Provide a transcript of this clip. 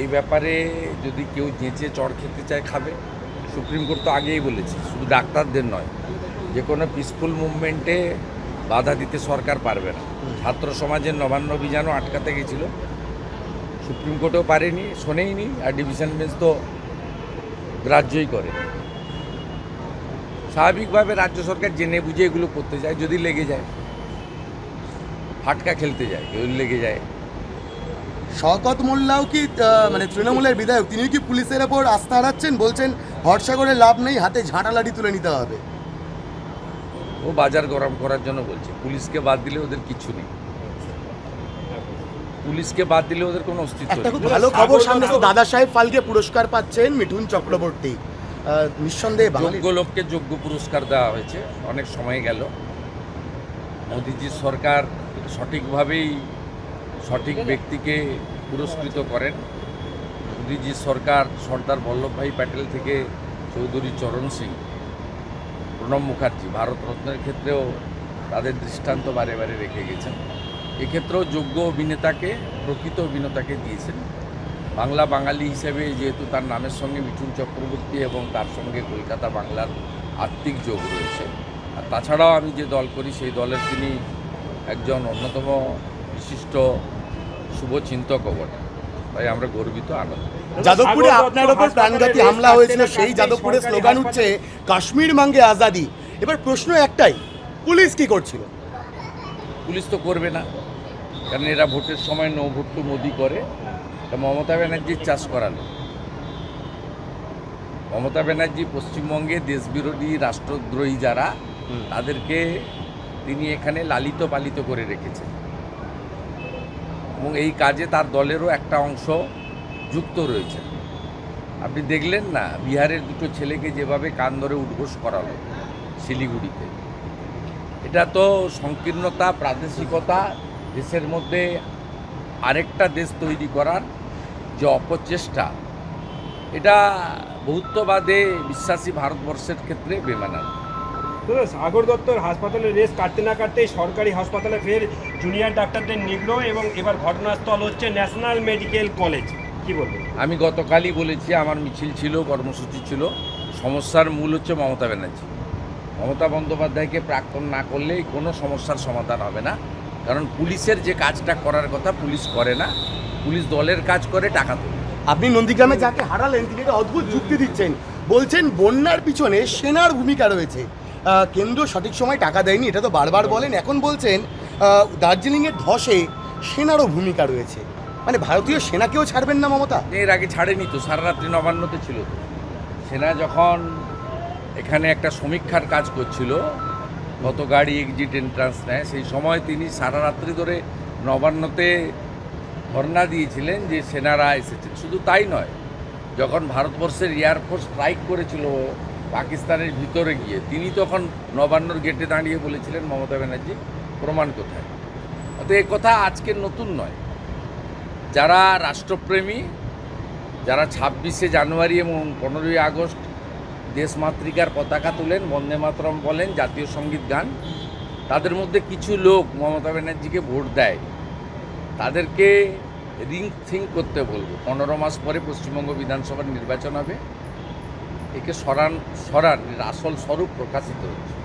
এই ব্যাপারে যদি কেউ যেচে চড় খেতে চায় খাবে, সুপ্রিম কোর্ট তো আগেই বলেছে, শুধু ডাক্তারদের নয়, যে কোনো পিসফুল মুভমেন্টে বাধা দিতে সরকার পারবে না। ছাত্র সমাজের নবান্ন অভিযানও আটকাতে গেছিল, সুপ্রিম কোর্টেও পারেনি, শোনেইনি, আর ডিভিশন বেঞ্চ তো গ্রাহ্যই করে। স্বাভাবিকভাবে রাজ্য সরকার জেনে বুঝে এগুলো করতে যায় যদি লেগে যায়, ফাটকা খেলতে যায় কেউ লেগে যায় শওকত মোল্লাও কি মানে তৃণমূলের বিধায়ক তিনি কি পুলিশের ওপর আস্থা হারাচ্ছেন? বলছেন ভরসা করে লাভ নেই হাতে ঝাঁটা লাঠি তুলে নিতে হবে। ও বাজার গরম করার জন্য বলছে পুলিশকে বাদ দিলে ওদের কিছু নেই। পুলিশকে বাদ দিলে ওদের কোনো অস্তিত্ব একটা খুব ভালো খবর সামনে তো দাদা সাহেব ফালকে পুরস্কার পাচ্ছেন মিঠুন চক্রবর্তী। আহ, নিঃসন্দেহে যোগ্য লোককে যোগ্য পুরস্কার দেওয়া হয়েছে অনেক সময় গেল। মোদিজির সরকার সঠিকভাবেই সঠিক ব্যক্তিকে পুরস্কৃত করেন। মোদিজির সরকার সর্দার বল্লভভাই প্যাটেল থেকে চৌধুরী চরণ সিং, প্রণব মুখার্জি ভারতরত্নের ক্ষেত্রেও তাদের দৃষ্টান্ত বারে বারে রেখে গেছেন। এক্ষেত্রেও যোগ্য অভিনেতাকে, প্রকৃত অভিনেতাকে দিয়েছেন। বাংলা বাঙালি হিসেবে যেহেতু তার নামের সঙ্গে মিঠুন চক্রবর্তী এবং তার সঙ্গে কলকাতা বাংলার আত্মিক যোগ রয়েছে। আর তাছাড়াও আমি যে দল করি, সেই দলের তিনি একজন অন্যতম বিশিষ্ট শুভচিন্তকও বটে তাই আমরা গর্বিত আনন্দ যাদবপুরে আপনার ওপর প্রাণঘাতী হামলা হয়েছিল সেই যাদবপুরে স্লোগান উঠছে কাশ্মীর মাঙ্গে আজাদি। এবার প্রশ্ন একটাই পুলিশ কি করছিল? পুলিশ তো করবে না কারণ এরা ভোটের সময় নো ভোট টু মোদি করে। তা মমতা ব্যানার্জির চাষ করালো। মমতা ব্যানার্জি পশ্চিমবঙ্গে দেশবিরোধী রাষ্ট্রদ্রোহী যারা তাদেরকে তিনি এখানে লালিত পালিত করে রেখেছেন। এবং এই কাজে তার দলেরও একটা অংশ যুক্ত রয়েছে। আপনি দেখলেন না, বিহারের দুটো ছেলেকে যেভাবে কান ধরে উদ্ঘোষ করালো শিলিগুড়িতে। এটা তো সংকীর্ণতা, প্রাদেশিকতা, দেশের মধ্যে আরেকটা দেশ তৈরি করার যে অপচেষ্টা, এটা বহুত্ববাদে বিশ্বাসী ভারতবর্ষের ক্ষেত্রে বেমানান। সাগর দত্তর হাসপাতালে রেস্ট কাটতে না কাটতেই সরকারি হাসপাতালে ফের জুনিয়র ডাক্তারদের নিগ্রহ এবং এবার ঘটনাস্থল হচ্ছে ন্যাশনাল মেডিকেল কলেজ কি বলবেন আমি গতকালই বলেছি আমার মিছিল ছিল কর্মসূচি ছিল। সমস্যার মূল হচ্ছে মমতা ব্যানার্জি। মমতা বন্দ্যোপাধ্যায়কে প্রাক্তন না করলেই কোনো সমস্যার সমাধান হবে না। কারণ পুলিশের যে কাজটা করার কথা পুলিশ করে না। পুলিশ দলের কাজ করে টাকা তোলে। আপনি নন্দীগ্রামে যাকে হারালেন তিনি একটা অদ্ভুত যুক্তি দিচ্ছেন। বলছেন বন্যার পিছনে সেনার ভূমিকা রয়েছে। কেন্দ্র সঠিক সময় টাকা দেয়নি, এটা তো বারবার বলেন। এখন বলছেন দার্জিলিংয়ের ধসে সেনারও ভূমিকা রয়েছে। মানে ভারতীয় সেনাকেও ছাড়বেন না মমতা? এর আগে ছাড়েনি তো, সারা রাত্রি নবান্নতে ছিল সেনা যখন এখানে একটা সমীক্ষার কাজ করছিল, কত গাড়ি এক্সিট এন্ট্রান্স নেয়, সেই সময় তিনি সারা রাত্রি ধরে নবান্নতে ধর্ণা দিয়েছিলেন যে সেনারা এসেছেন শুধু তাই নয়, যখন ভারতবর্ষের এয়ারফোর্স স্ট্রাইক করেছিল পাকিস্তানের ভিতরে গিয়ে, তিনি তখন নবান্নর গেটে দাঁড়িয়ে বলেছিলেন, মমতা ব্যানার্জি, প্রমাণ কোথায়? অত এ কথা আজকের নতুন নয়। যারা রাষ্ট্রপ্রেমী, যারা ছাব্বিশে জানুয়ারি এবং পনেরোই আগস্ট দেশমাতৃকার পতাকা তুলেন, বন্দে মাতরম বলেন, জাতীয় সংগীত গান, তাদের মধ্যে কিছু লোক মমতা ব্যানার্জিকে ভোট দেয়। তাদেরকে রিং থিঙ্ক করতে বলব। পনেরো মাস পরে পশ্চিমবঙ্গ বিধানসভার নির্বাচন হবে। একে সরান সরান আসল স্বরূপ প্রকাশিত হচ্ছে।